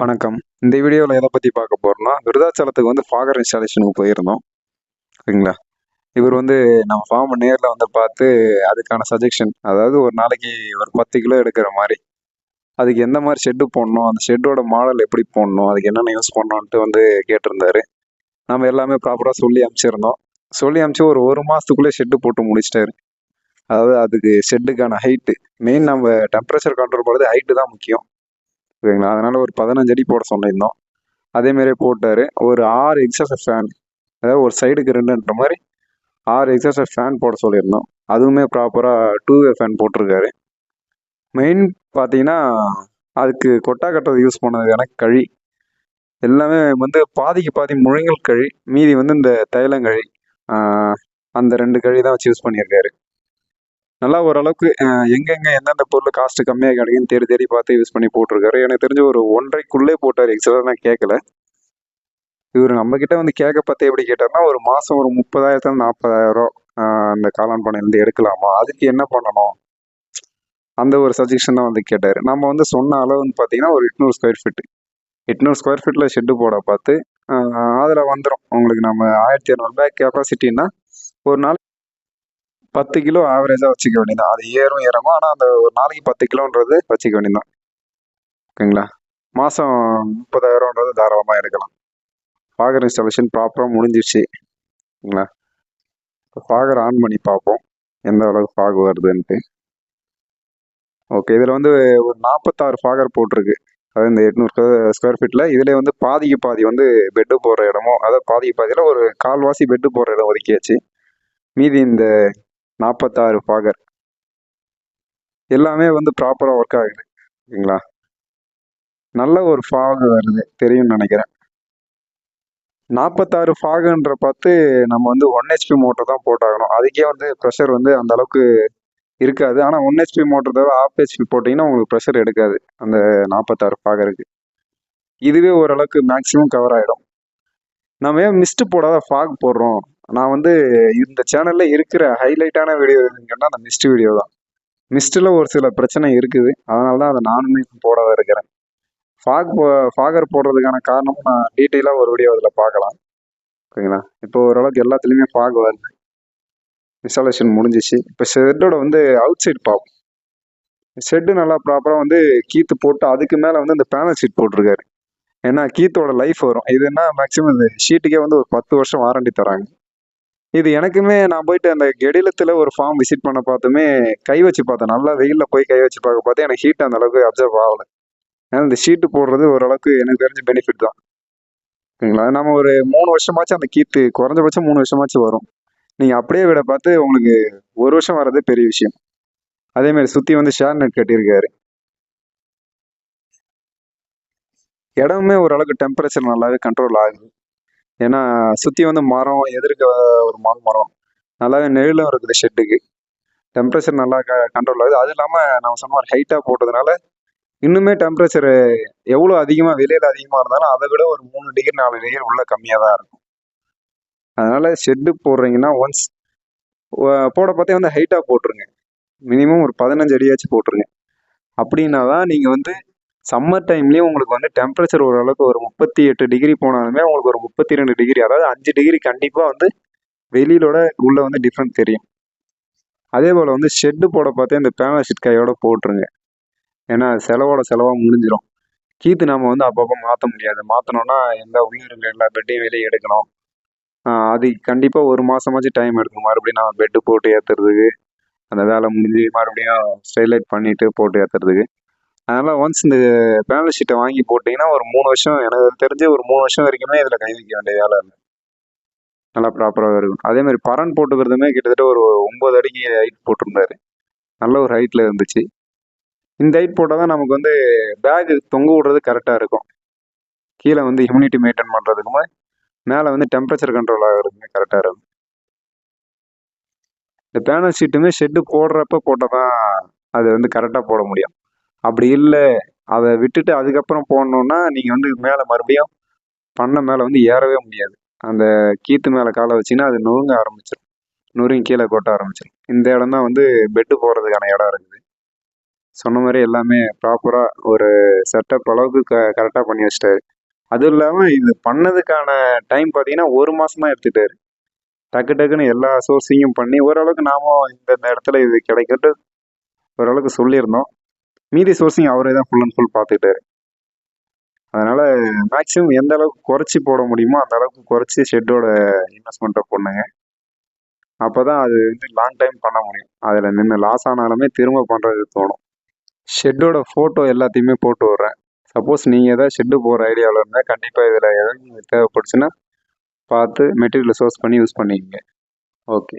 வணக்கம். இந்த வீடியோவில் எதை பற்றி பார்க்க போகிறோம்னா விருதாச்சலத்துக்கு வந்து ஃபாகர் இன்ஸ்டாலேஷனுக்கு போயிருந்தோம். சரிங்களா? இவர் வந்து நம்ம ஃபார்மை நேரில் வந்து பார்த்து அதுக்கான சஜஷன் அதாவது ஒரு நாளைக்கு ஒரு பத்து கிலோ எடுக்கிற மாதிரி அதுக்கு எந்த மாதிரி ஷெட்டு போடணும் அந்த ஷெட்டோட மாடல் எப்படி போடணும் அதுக்கு என்னென்ன யூஸ் பண்ணணுன்ட்டு வந்து கேட்டிருந்தாரு. நம்ம எல்லாமே ப்ராப்பராக சொல்லி அனுப்பிச்சிருந்தோம். சொல்லி அனுப்பிச்சு ஒரு ஒரு மாதத்துக்குள்ளே ஷெட்டு போட்டு முடிச்சிட்டாரு. அதாவது அதுக்கு ஷெட்டுக்கான ஹைட்டு மெயின் நம்ம டெம்பரேச்சர் கண்ட்ரோல் பண்ணுறது ஹைட்டு தான் முக்கியம். சரிங்களா அதனால் ஒரு பதினஞ்சு அடி போட சொல்லியிருந்தோம் அதேமாதிரியே போட்டார். ஒரு ஆறு எக்ஸசைஸ் ஃபேன் அதாவது ஒரு சைடுக்கு ரெண்டுன்ற மாதிரி ஆறு எக்ஸசைஸ் ஃபேன் போட சொல்லியிருந்தோம் அதுவுமே ப்ராப்பராக டூ வே ஃபேன் போட்டிருக்காரு. மெயின் பார்த்தீங்கன்னா அதுக்கு கொட்டா கட்டுறது யூஸ் பண்ணது எனக்கு கழி. எல்லாமே வந்து பாதிக்கு பாதி முழங்கல் கழி மீதி வந்து இந்த தைலங்கழி அந்த ரெண்டு கழி தான் வச்சு யூஸ் பண்ணியிருக்காரு. நல்லா ஓரளவுக்கு எங்கெங்கே எந்தெந்த பொருள் காஸ்ட் கம்மியாக கிடைக்குன்னு தேடி தேடி பார்த்து யூஸ் பண்ணி போட்டிருக்காரு. எனக்கு தெரிஞ்சு ஒரு ஒன்றைக்குள்ளே போட்டார். எக்ஸ்ட்ரா நான் கேட்கல. இவர் நம்மக்கிட்ட வந்து கேட்க பார்த்து எப்படி கேட்டார்னா ஒரு மாதம் ஒரு முப்பதாயிரத்துல நாற்பதாயிரம் அந்த காளான் பண்ணையிலேருந்து எடுக்கலாமா? அதுக்கு என்ன பண்ணணும்? அந்த ஒரு சஜஷன் தான் வந்து கேட்டார். நம்ம வந்து சொன்ன அளவுன்னு பார்த்தீங்கன்னா ஒரு எட்நூறு ஸ்கொயர் ஃபீட் எட்நூறு ஸ்கொயர் ஃபீட்டில் ஷெட்டு போட பார்த்து அதில் வந்துடும் உங்களுக்கு நம்ம ஆயிரத்தி இரநூறுபா கெப்பாசிட்டின்னா ஒரு நாள் பத்து கிலோ ஆவரேஜாக வச்சுக்க வேண்டியதான் அது ஏறும் ஏறமோ ஆனால் அந்த ஒரு நாளைக்கு பத்து கிலோன்றது வச்சுக்க வேண்டியதான் ஓகேங்களா? மாதம் முப்பதாயிரம்ன்றது தாராளமாக எடுக்கலாம். ஃபாகர் இன்ஸ்டாலேஷன் ப்ராப்பராக முடிஞ்சிருச்சு. ஓகேங்களா? இப்போ ஃபாகர் ஆன் பண்ணி பார்ப்போம். எந்த அளவுக்கு ஃபாக் வருதுன்ட்டு. ஓகே இதில் வந்து ஒரு நாற்பத்தாறு ஃபாகர் போட்டிருக்கு. அதாவது இந்த எட்நூறு ஸ்கொயர் ஃபீட்டில் இதில் வந்து பாதிக்கு பாதி வந்து பெட்டு போடுற இடமும் அதாவது பாதிக்கு பாதியில் ஒரு கால்வாசி பெட்டு போடுற இடம் ஒதுக்கியாச்சு. மீதி இந்த நாற்பத்தாறு ஃபாகர் எல்லாமே வந்து ப்ராப்பராக ஒர்க் ஆகுது. ஓகேங்களா நல்ல ஒரு ஃபாக் வருது தெரியும்னு நினைக்கிறேன். நாற்பத்தாறு ஃபாகுன்ற பார்த்து நம்ம வந்து ஒன் ஹெச்பி மோட்டர் தான் போட்டாகணும். அதுக்கே வந்து ப்ரெஷர் வந்து அந்த அளவுக்கு இருக்காது. ஆனால் ஒன் ஹெச்பி மோட்டர் தவிர ஆஃப் ஹெச்பி போட்டிங்கன்னா உங்களுக்கு ப்ரெஷர் எடுக்காது அந்த நாற்பத்தாறு ஃபாகருக்கு இதுவே ஓரளவுக்கு மேக்ஸிமம் கவர் ஆகிடும் நம்ம ஏன் மிஸ்ட் போடாத ஃபாக் போடுறோம்? நான் வந்து இந்த சேனலில் இருக்கிற ஹைலைட்டான வீடியோ எதுன்னு அந்த மிஸ்ட் வீடியோ தான். மிஸ்டில் ஒரு சில பிரச்சனை இருக்குது. அதனால தான் அதை நானுமே போடாத இருக்கிறேன். ஃபாக் ஃபாகர் போடுறதுக்கான காரணமும் நான் டீட்டெயிலாக ஒரு வீடியோ அதில் பார்க்கலாம். ஓகேங்களா இப்போ ஓரளவுக்கு எல்லாத்துலேயுமே ஃபாக் வருது. இன்ஸ்டாலேஷன் முடிஞ்சிச்சு. இப்போ ஷெட்டோட வந்து அவுட் சைட் பார்ப்போம். ஷெட்டு நல்லா ப்ராப்பராக வந்து கீத்து போட்டு அதுக்கு மேலே வந்து இந்த பேனல் ஷீட் போட்டிருக்காரு. ஏன்னா கீத்தோட லைஃப் வரும். இது என்ன மேக்ஸிமம் இந்த ஷீட்டுக்கே வந்து ஒரு பத்து வருஷம் வாரண்டி தராங்க. இது எனக்குமே நான் போயிட்டு அந்த கெடிலத்தில் ஒரு ஃபார்ம் விசிட் பண்ண பார்த்துமே கை வச்சு பார்த்தேன். நல்லா வெயிலில் போய் கை வச்சு பார்க்க பார்த்தேன். எனக்கு ஹீட் அந்த அளவுக்கு அப்சர்வ் ஆகலை. ஏன்னா இந்த ஷீட்டு போடுறது ஓரளவுக்கு எனக்கு தெரிஞ்ச பெனிஃபிட் தான். ஓகேங்களா நம்ம ஒரு மூணு வருஷமாச்சும் அந்த கீத்து குறைஞ்சபட்சம் மூணு வருஷமாச்சும் வரும். நீங்கள் அப்படியே விட பார்த்து உங்களுக்கு ஒரு வருஷம் வர்றதே பெரிய விஷயம். அதேமாரி சுற்றி வந்து ஷேர் நெட் கட்டியிருக்காரு. இடமுமே ஓரளவுக்கு டெம்பரேச்சர் நல்லாவே கண்ட்ரோல் ஆகுது. ஏன்னா சுற்றி வந்து மரம் எதிர்க்க ஒரு மால் மரம். நல்லாவே நெழிலும் இருக்குது ஷெட்டுக்கு டெம்பரேச்சர் நல்லா க கண்ட்ரோல் ஆகுது. அது இல்லாமல் நம்ம சொன்ன மாதிரி ஹைட்டாக போட்டதுனால இன்னுமே டெம்பரேச்சர் எவ்வளோ அதிகமாக வெளியில் அதிகமாக இருந்தாலும் அதை விட ஒரு மூணு டிகிரி நாலு டிகிரி உள்ளே கம்மியாக தான் இருக்கும். அதனால் ஷெட்டு போடுறீங்கன்னா ஒன்ஸ் போட பார்த்தே வந்து ஹைட்டாக போட்டுருங்க. மினிமம் ஒரு பதினஞ்சு அடியாச்சும் போட்டுருங்க. அப்படின்னா தான் நீங்கள் வந்து சம்மர் டைம்லேயும் உங்களுக்கு வந்து டெம்பரேச்சர் ஓரளவுக்கு ஒரு முப்பத்தி எட்டு டிகிரி போனாலுமே உங்களுக்கு ஒரு முப்பத்தி ரெண்டு டிகிரி அதாவது அஞ்சு டிகிரி கண்டிப்பாக வந்து வெளியிலோட உள்ளே வந்து டிஃப்ரெண்ட் தெரியும். அதே போல் வந்து ஷெட்டு போட பார்த்தே இந்த பேனல் ஷீட் கையோட போட்டுருங்க. ஏன்னா செலவோட செலவாக முடிஞ்சிடும் கீத்து நம்ம வந்து அப்பப்போ மாற்ற முடியாது. மாற்றணுன்னா எல்லா உள்ள இருக்கிற எல்லா பெட்டையும் வெளியே எடுக்கணும். அது கண்டிப்பாக ஒரு மாதமாச்சும் டைம் எடுக்கும். மறுபடியும் நான் பெட்டு போட்டு ஏற்றுறதுக்கு அந்த வேலை முடிஞ்சு மறுபடியும் ஸ்டைலைட் பண்ணிவிட்டு போட்டு ஏற்றுறதுக்கு அதனால் ஒன்ஸ் இந்த பேனல் ஷீட்டை வாங்கி போட்டிங்கன்னா ஒரு மூணு வருஷம் எனக்கு தெரிஞ்சு ஒரு மூணு வருஷம் வரைக்குமே இதில் கை வைக்க வேண்டிய வேலை இல்லை நல்லா ப்ராப்பராக இருக்கும். அதே மாதிரி பரன் போட்டுக்கிறதுமே கிட்டத்தட்ட ஒரு ஒம்பது அடிக்கு ஹைட் போட்டிருந்தாரு. நல்ல ஒரு ஹைட்டில் இருந்துச்சு. இந்த ஹைட் போட்டால் தான் நமக்கு வந்து பேக்கு தொங்க விடுறது கரெக்டாக இருக்கும். கீழே வந்து ஹியூமினிட்டி மெயின்டைன் பண்ணுறதுக்குமே மேலே வந்து டெம்பரேச்சர் கண்ட்ரோல் ஆகிறதுக்குமே கரெக்டாக இருக்கும். இந்த பேனல் ஷீட்டுமே ஷெட்டு போடுறப்ப போட்டால் தான் அது வந்து கரெக்டாக போட முடியும். அப்படி இல்லை. அதை விட்டுட்டு அதுக்கப்புறம் போடணுன்னா நீங்கள் வந்து மேலே மறுபடியும் பண்ண மேலே வந்து ஏறவே முடியாது. அந்த கீத்து மேலே காலை வச்சிங்கன்னா அது நொறுங்க ஆரம்பிச்சிடும் நொறுங்கி கீழே கொட்ட ஆரம்பிச்சிடும் இந்த இடம் தான் வந்து பெட்டு போடுறதுக்கான இடம் இருக்குது. சொன்ன மாதிரி எல்லாமே ப்ராப்பராக ஒரு செட்டப் அளவுக்கு க கரெக்டாக பண்ணி வச்சிட்டாரு. அதுவும் இல்லாமல் இது பண்ணதுக்கான டைம் பார்த்தீங்கன்னா ஒரு மாதம் தான் எடுத்துட்டாரு. டக்கு டக்குன்னு எல்லா சோர்ஸையும் பண்ணி ஓரளவுக்கு நாமும் இந்தந்த இந்த இடத்துல இது கிடைக்கட்டு ஓரளவுக்கு சொல்லியிருந்தோம். மீதி சோர்ஸிங் அவரே தான் ஃபுல் அண்ட் ஃபுல் பார்த்துக்கிட்டாரு. அதனால் மேக்ஸிமம் எந்த அளவுக்கு குறைச்சி போட முடியுமோ அந்த அளவுக்கு குறைச்சி ஷெட்டோட இன்வெஸ்ட்மெண்ட்டை பண்ணுங்க. அப்போ தான் அது வந்து லாங் டைம் பண்ண முடியும். அதில் நின்று லாஸ் ஆனாலுமே திரும்ப பண்ணுறது தோணும். ஷெட்டோட ஃபோட்டோ எல்லாத்தையுமே போட்டு விட்றேன். சப்போஸ் நீங்கள் எதாவது ஷெட்டு போகிற ஐடியாவில் இருந்தால் கண்டிப்பாக இதில் எதாவது தேவைப்படுச்சுன்னா பார்த்து மெட்டீரியலை சோர்ஸ் பண்ணி யூஸ் பண்ணிக்கங்க. ஓகே